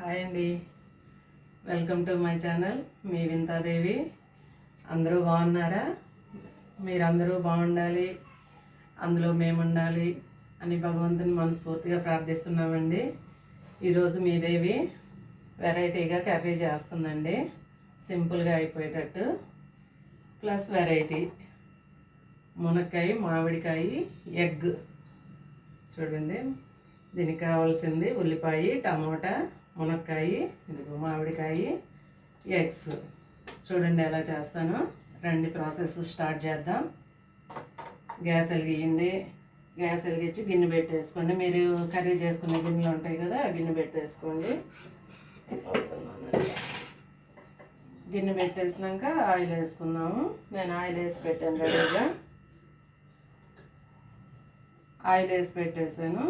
Hi అండి. Welcome to my channel మీ వింతాదేవి. అందరూ బాగున్నారా? మీరందరూ బాగుండాలి. అందులో మేము ఉండాలి అని భగవంతుని మనస్ఫూర్తిగా ప్రార్థిస్తున్నామండి. ఈరోజు మీ దేవి వెరైటీగా కర్రీ చేస్తుందండి. సింపుల్గా అయిపోయేటట్టు. Plus variety. మునక్కాయ మామిడికాయ ఎగ్. చూడండి. దీనికి కావాల్సింది ఉల్లిపాయ టమోటా మునక్కాయ ఇదిగో మామిడికాయ ఎగ్స్. చూడండి ఎలా చేస్తాను. రండి ప్రాసెస్ స్టార్ట్ చేద్దాం. గ్యాస్ వెలిగియండి గ్యాస్ వెలిగించి గిన్నె పెట్టేసుకోండి. మీరు కర్రీ చేసుకునే గిన్నెలు ఉంటాయి కదా గిన్నె పెట్టేసుకోండి. గిన్నె పెట్టేసినాక ఆయిల్ వేసుకుందాము. నేను ఆయిల్ వేసి పెట్టాను రెడీగా. ఆయిల్ వేసి పెట్టేసాను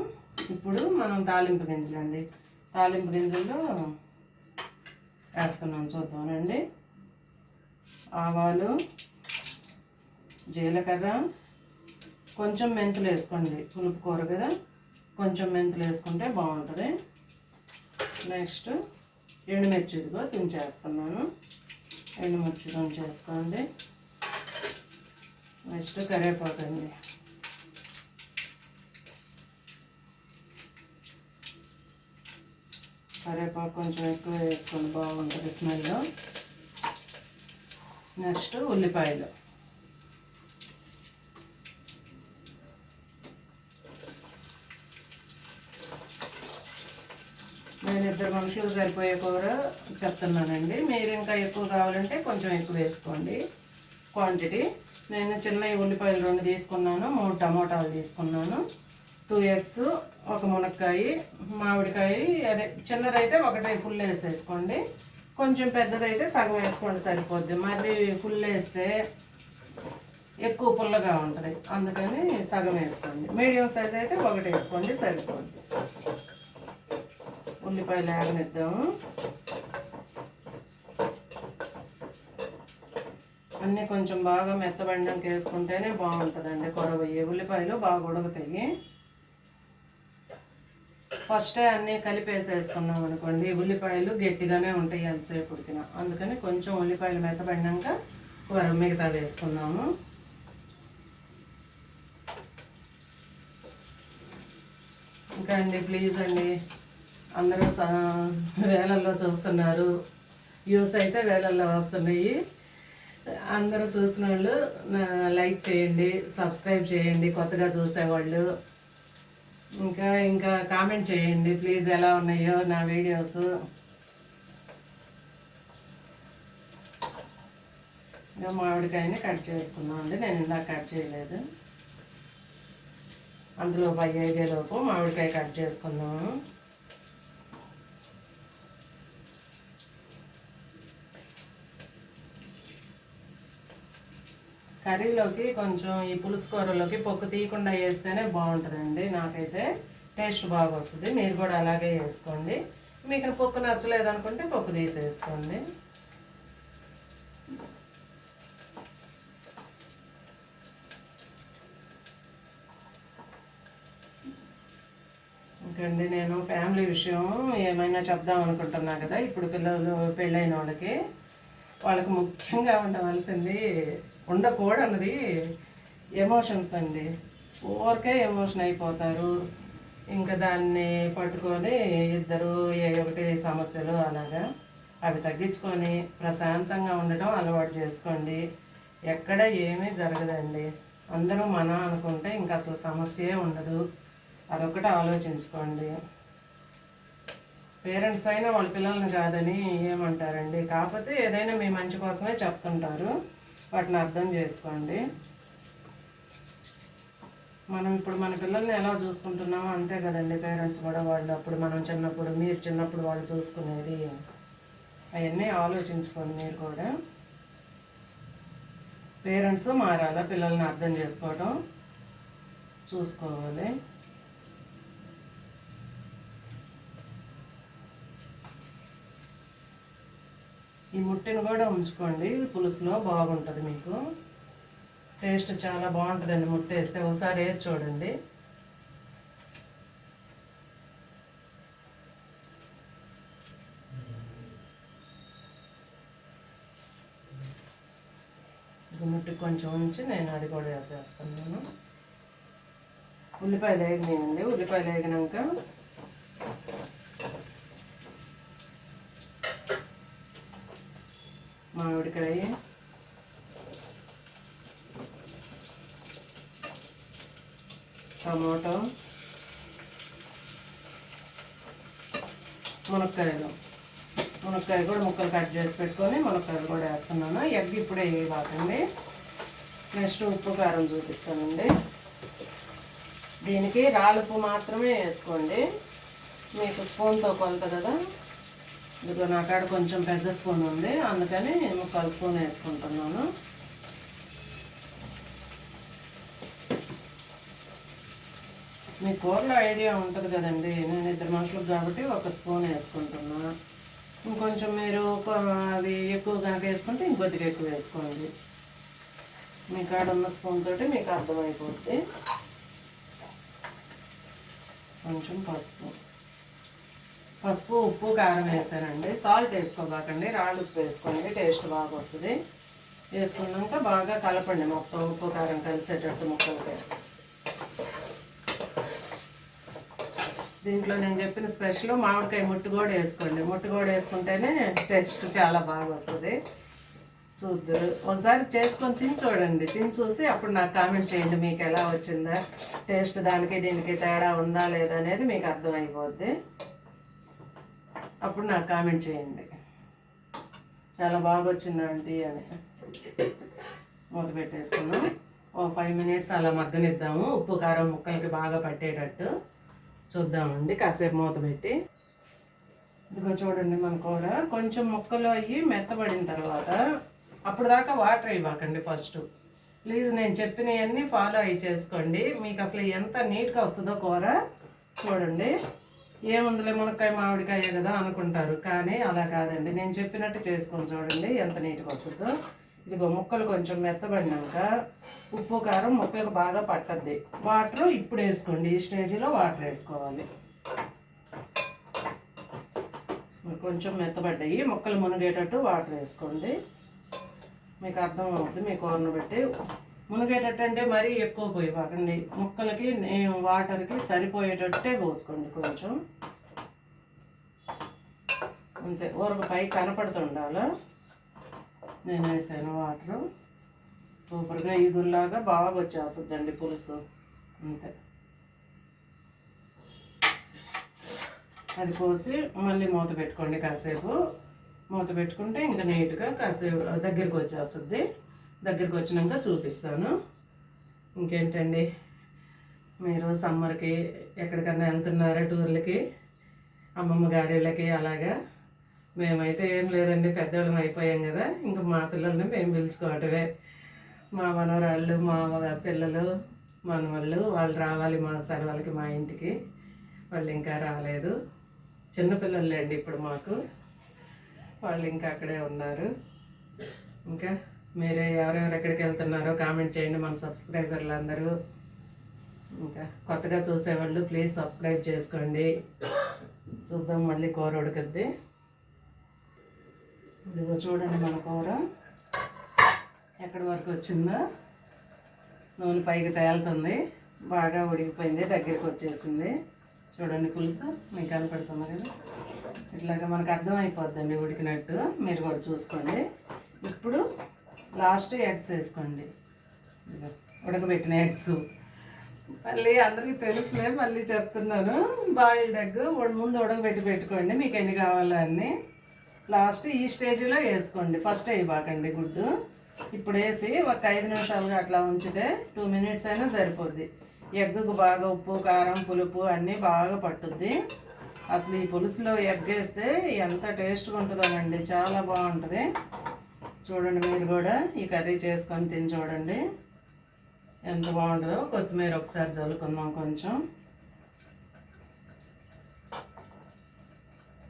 ఇప్పుడు మనం తాలింపు గింజలండి. తాలింపు గింజలు వేస్తున్నాను చూద్దామండి. ఆవాలు జీలకర్ర కొంచెం మెంతులు వేసుకోండి. పులుపు కూర కదా? కొంచెం మెంతులు వేసుకుంటే బాగుంటుంది. నెక్స్ట్ ఎండుమిర్చి ఇదిగో తుంచేస్తున్నాను. ఎండుమిర్చి తుంచేసుకోండి. నెక్స్ట్ కరివేపాకు అండి. కరివేపాకు కొంచెం ఎక్కువ వేసుకోండి బాగుంటుంది స్మెల్. నెక్స్ట్ ఉల్లిపాయలు. నేను ఇద్దరు మనుషులు సరిపోయే కూర చెప్తున్నానండి. మీరు ఇంకా ఎక్కువ కావాలంటే కొంచెం ఎక్కువ వేసుకోండి. క్వాంటిటీ నేను చిన్న ఉల్లిపాయలు రెండు తీసుకున్నాను మూడు టమోటాలు తీసుకున్నాను. టూ ఎగ్స్ ఒక మునక్కాయ మామిడికాయ అదే చిన్నదైతే ఒకటే ఫుల్ వేసేసుకోండి. కొంచెం పెద్దదైతే సగం వేసుకోండి సరిపోద్ది. మళ్ళీ ఫుల్ వేస్తే ఎక్కువ పుల్లగా ఉంటుంది. అందుకని సగం వేసుకోండి. మీడియం సైజ్ అయితే ఒకటి వేసుకోండి సరిపోద్ది. ఉల్లిపాయలు ఆగనిద్దాము అన్నీ కొంచెం బాగా మెత్తబడినాక వేసుకుంటేనే బాగుంటుందండి. కొరవయ్యి ఉల్లిపాయలు బాగా ఉడుకుతాయి. ఫస్టే అన్నీ కలిపేసేసుకున్నాం అనుకోండి ఉల్లిపాయలు గట్టిగానే ఉంటాయి ఎంతసేపు ఉడికిన. అందుకని కొంచెం ఉల్లిపాయలు మెత్తబడినాక కూర మిగతా వేసుకున్నాము ఇంకా అండి ప్లీజ్ అండి అందరూ వేలల్లో చూస్తున్నారు. వ్యూస్ అయితే వేలల్లో వస్తున్నాయి. అందరూ చూసిన వాళ్ళు లైక్ చేయండి సబ్స్క్రైబ్ చేయండి కొత్తగా చూసేవాళ్ళు. ఇంకా ఇంకా కామెంట్ చేయండి ప్లీజ్ ఎలా ఉన్నాయో నా వీడియోస్ ఇంకా మామిడికాయని కట్ చేసుకున్నాం అండి. నేను ఇందాక కట్ చేయలేదు. అందులో పై ఐదేలోపు మామిడికాయ కట్ చేసుకున్నాము కర్రీలోకి కొంచెం ఈ పులుసు కూరలోకి పొక్కు తీయకుండా వేస్తేనే బాగుంటుందండి. నాకైతే టేస్ట్ బాగా వస్తుంది మీరు కూడా అలాగే వేసుకోండి. మీకు పొక్కు నచ్చలేదు అనుకుంటే పొక్కు తీసేసుకోండి. ఇంకండి నేను ఫ్యామిలీ విషయం ఏమైనా చెప్దాం అనుకుంటున్నా కదా. ఇప్పుడు పిల్లలు పెళ్ళైన వాళ్ళకి వాళ్ళకి ముఖ్యంగా ఉండవలసింది ఉండకూడనిది ఎమోషన్స్ అండి. ఊరికే ఎమోషన్ అయిపోతారు. ఇంకా దాన్ని పట్టుకొని ఇద్దరు ఏ ఒకటి సమస్యలు అలాగా అవి తగ్గించుకొని ప్రశాంతంగా ఉండటం అలవాటు చేసుకోండి. ఎక్కడ ఏమీ జరగదండి. అందరూ మన అనుకుంటే ఇంకా అసలు సమస్యే ఉండదు. అదొకటి ఆలోచించుకోండి. పేరెంట్స్ అయినా వాళ్ళ పిల్లల్ని కాదని ఏమంటారండి? కాకపోతే ఏదైనా మీ మంచి కోసమే చెప్తుంటారు. వాటిని అర్థం చేసుకోండి. మనం ఇప్పుడు మన పిల్లల్ని ఎలా చూసుకుంటున్నామో అంతే కదండి పేరెంట్స్ కూడా వాళ్ళు అప్పుడు మనం చిన్నప్పుడు మీరు చిన్నప్పుడు వాళ్ళు చూసుకునేది. అవన్నీ ఆలోచించుకోండి మీరు కూడా. పేరెంట్స్ మారాలా పిల్లల్ని అర్థం చేసుకోవటం? చూసుకోవాలి. ఈ ముట్టిని కూడా ఉంచుకోండి. పులుసులో బాగుంటుంది మీకు. టేస్ట్ చాలా బాగుంటుందండి ముట్టె వేస్తే. ఒకసారి వేసి చూడండి. ముట్టి కొంచెం ఉంచి నేను అది కూడా వేసేస్తున్నాను. ఉల్లిపాయలు వేగినాయండి. ఉల్లిపాయలు వేగినాక మామిడికాయ. టమాటో. మునక్కాయలు. మునక్కాయ కూడా ముక్కలు కట్ చేసి పెట్టుకొని మునక్కాయలు కూడా వేస్తున్నాను. ఎగ్ ఇప్పుడే కాకండి నెక్స్ట్ ఉప్పు కారం చూపిస్తానండి. దీనికి రాలుపు మాత్రమే వేసుకోండి. మీకు స్పూన్తో కొలత కదా. ఇదిగో నా కాడ కొంచెం పెద్ద స్పూన్ ఉంది. అందుకని ముక్కలు స్పూన్ వేసుకుంటున్నాను. మీ కూరలో ఐడియా ఉంటుంది కదండి. నేను ఇద్దరు మనుషులకు కాబట్టి ఒక స్పూన్ వేసుకుంటున్నా. ఇంకొంచెం మీరు అది ఎక్కువ కనుక వేసుకుంటే ఇంకొద్దిగా ఎక్కువ వేసుకోండి. మీ కాడ ఉన్న స్పూన్ తోటి మీకు అర్థమైపోద్ది. కొంచెం పసుపు. పసుపు ఉప్పు కారం వేసానండి. సాల్ట్ వేసుకోబాకండి. రాళ్ళు ఉప్పు వేసుకోండి. టేస్ట్ బాగా వస్తుంది వేసుకున్నాక బాగా కలపండి మొత్తం ఉప్పు కారం కలిసేటట్టు ముక్కలకి. దీంట్లో నేను చెప్పిన స్పెషల్ మామిడికాయ ముట్టు కూడా వేసుకోండి. ముట్టు కూడా వేసుకుంటేనే టేస్ట్ చాలా బాగా వస్తుంది చూద్దరు. ఒకసారి చేసుకొని తిని చూడండి. తిని చూసి అప్పుడు నాకు కామెంట్ చేయండి మీకు ఎలా వచ్చిందా టేస్ట్ దానికి దీనికి తేడా ఉందా లేదా అనేది మీకు అర్థమైపోద్ది. అప్పుడు నాకు కామెంట్ చేయండి. చాలా బాగా వచ్చిందండి ఆంటీ అని. మూత పెట్టేసుకున్నాం. ఓ ఫైవ్ మినిట్స్ అలా మగ్గనిద్దాము. ఉప్పు కారం ముక్కలకి బాగా పట్టేటట్టు చూద్దామండి. కాసేపు మూత పెట్టి. ఇదిగో చూడండి మన కూర. కొంచెం ముక్కలు అయ్యి మెత్తబడిన తర్వాత అప్పుడు దాకా వాటర్ ఇవ్వకండి ఫస్ట్. ప్లీజ్ నేను చెప్పినవన్నీ ఫాలో అయ్యి చేసుకోండి. మీకు అసలు ఎంత నీట్గా వస్తుందో కూర చూడండి. ఏముందిలే మునక్కాయ మామిడికాయ కదా అనుకుంటారు. కానీ అలా కాదండి. నేను చెప్పినట్టు చేసుకొని చూడండి ఎంత నీట్గా వస్తుందో. ఇదిగో ముక్కలు కొంచెం మెత్తబడినాక ఉప్పు కారం ముక్కలకు బాగా పట్టద్ది. వాటర్ ఇప్పుడు వేసుకోండి. ఈ స్టేజ్లో వాటర్ వేసుకోవాలి. కొంచెం మెత్తబడ్డాయి. ముక్కలు మునిగేటట్టు వాటర్ వేసుకోండి. మీకు అర్థం అవుతుంది మీ కూరను బట్టి మునిగేటట్టంటే మరీ ఎక్కువ పోయిపోకండి ముక్కలకి వాటర్కి సరిపోయేటట్టే పోసుకోండి కొంచెం. అంతే ఊరకు పై కనపడుతుండాలి? నేను వేసాను వాటరు. సూపర్గా ఈగుల్లాగా బాగా వచ్చేస్తుందండి పులుసు. అంతే. అది పోసి మళ్ళీ మూత పెట్టుకోండి కాసేపు. మూత పెట్టుకుంటే ఇంకా నీట్గా కాసేపు దగ్గరికి వచ్చేస్తుంది. దగ్గరికి వచ్చినాక చూపిస్తాను. ఇంకేంటండి? మీరు సమ్మర్కి ఎక్కడికన్నా వెళ్తున్నారా టూర్లకి? అమ్మమ్మ గారిళ్ళకి అలాగా? మేమైతే ఏం లేదండి పెద్దవాళ్ళం అయిపోయాం కదా ఇంకా మా పిల్లల్ని మేము పిలుచుకోవటమే. మా మనవరాళ్ళు మా పిల్లలు మనవాళ్ళు వాళ్ళు రావాలి మా సెలవులకి మా ఇంటికి. వాళ్ళు ఇంకా రాలేదు. చిన్నపిల్లలు అండి ఇప్పుడు మాకు. వాళ్ళు ఇంకా అక్కడే ఉన్నారు. ఇంకా? మీరే ఎవరెవరు ఎక్కడికి వెళ్తున్నారో కామెంట్ చేయండి మన సబ్స్క్రైబర్లు అందరూ ఇంకా కొత్తగా చూసేవాళ్ళు ప్లీజ్ సబ్స్క్రైబ్ చేసుకోండి. చూద్దాం మళ్ళీ కూర ఉడుకుద్ది. ఇదిగో చూడండి మన కూర. ఎక్కడి వరకు వచ్చిందో? నూనె పైకి తేలుతుంది. బాగా ఉడికిపోయింది దగ్గరికి వచ్చేసింది. చూడండి పులుసు మీకు కనపడుతుంది కదా? ఇట్లాగా మనకు అర్థమైపోద్దండి ఉడికినట్టు. మీరు కూడా చూసుకోండి. ఇప్పుడు లాస్ట్ ఎగ్స్ వేసుకోండి. ఉడకబెట్టిన ఎగ్స్. మళ్ళీ అందరికీ తెలుసులే మళ్ళీ చెప్తున్నాను. బాయిల్డ్ ఎగ్ ముందు ఉడకబెట్టి పెట్టుకోండి మీకు ఎన్ని కావాలో అన్ని. లాస్ట్ ఈ స్టేజ్లో వేసుకోండి ఫస్ట్ వేయబాకండి గుడ్డు. ఇప్పుడు వేసి ఒక ఐదు నిమిషాలుగా అట్లా ఉంచితే టూ మినిట్స్ అయినా సరిపోద్ది. ఎగ్గుకు బాగా ఉప్పు కారం పులుపు అన్నీ బాగా పట్టుద్ది. అసలు ఈ పులుసులో ఎగ్ వేస్తే ఎంత టేస్ట్గా ఉంటుందోనండి చాలా బాగుంటుంది. చూడండి మీరు కూడా ఈ కర్రీ చేసుకొని తిని చూడండి. ఎంత బాగుంటుందో కొత్తిమీర ఒకసారి చల్లుకుందాం కొంచెం.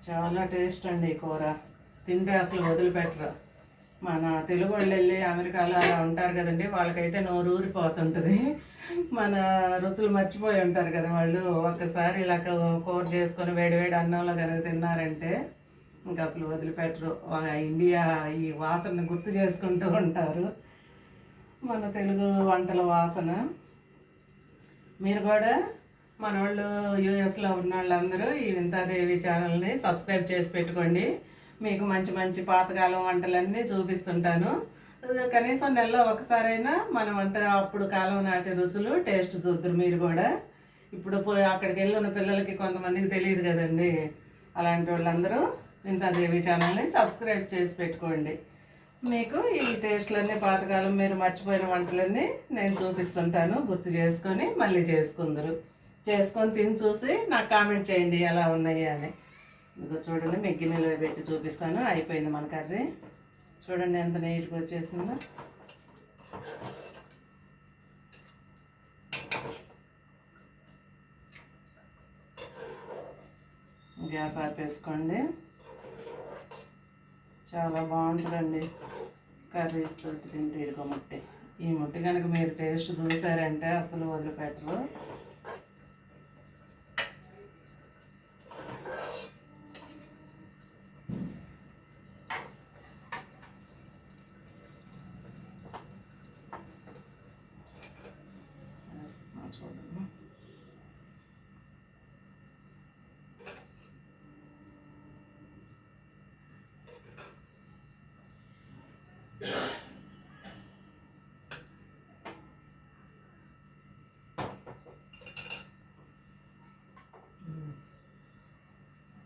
చాలా టేస్ట్ అండి ఈ కూర. తింటే అసలు వదిలిపెట్టరు. మన తెలుగు వాళ్ళు వెళ్ళి అమెరికాలో అలా ఉంటారు కదండి వాళ్ళకైతే నోరు ఊరిపోతుంటుంది. మన రుచులు మర్చిపోయి ఉంటారు కదా వాళ్ళు. ఒక్కసారి ఇలా కూర చేసుకొని వేడివేడి అన్నంలో కనుక తిన్నారంటే ఇంకా అసలు వదిలిపెట్టరు. ఇండియా ఈ వాసనను గుర్తు చేసుకుంటూ ఉంటారు. మన తెలుగు వంటల వాసన. మీరు కూడా మన వాళ్ళు యూఎస్లో ఉన్న వాళ్ళందరూ ఈ వింతాదేవి ఛానల్ని సబ్స్క్రైబ్ చేసి పెట్టుకోండి. మీకు మంచి మంచి పాతకాలం వంటలన్నీ చూపిస్తుంటాను. కనీసం నెలలో ఒకసారైనా మన వంట అప్పుడు కాలం నాటి రుచులు టేస్ట్ చూద్దరు మీరు కూడా. ఇప్పుడు పోయి అక్కడికి వెళ్ళి ఉన్న పిల్లలకి కొంతమందికి తెలియదు కదండి. అలాంటి వాళ్ళందరూ వింతాదేవి ఛానల్ని సబ్స్క్రైబ్ చేసి పెట్టుకోండి. మీకు ఈ టేస్ట్లన్నీ పాతకాలం మీరు మర్చిపోయిన వంటలన్నీ నేను చూపిస్తుంటాను. గుర్తు చేసుకొని మళ్ళీ చేసుకుందరు. చేసుకొని తిని చూసి నాకు కామెంట్ చేయండి ఎలా ఉన్నాయి అని. ఇదిగో చూడండి మెగ్గి నిలువ పెట్టి చూపిస్తాను. అయిపోయింది మన కర్రీ. చూడండి ఎంత నీట్గా వచ్చేసిందో. గ్యాస్ ఆపేసుకోండి. చాలా బాగుంటుందండి. కర్రీస్ తోటి తింటే ఇదిగో ముట్టి. ఈ ముట్టి కనుక మీరు టేస్ట్ చూసారంటే అసలు వదిలిపెట్టరు వేస్తున్నా చూడండి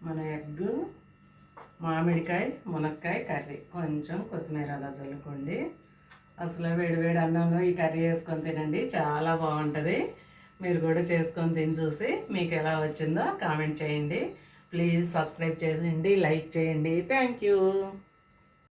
మన ఎగ్ మామిడికాయ మునక్కాయ కర్రీ. కొంచెం కొత్తిమీర అలా చల్లుకోండి. అసలు వేడి వేడి అన్నంలో ఈ కర్రీ వేసుకొని తినండి. చాలా బాగుంటుంది. మీరు కూడా చేసుకొని తిని చూసి మీకు ఎలా వచ్చిందో కామెంట్ చేయండి. ప్లీజ్ సబ్స్క్రైబ్ చేయండి లైక్ చేయండి. Thank you.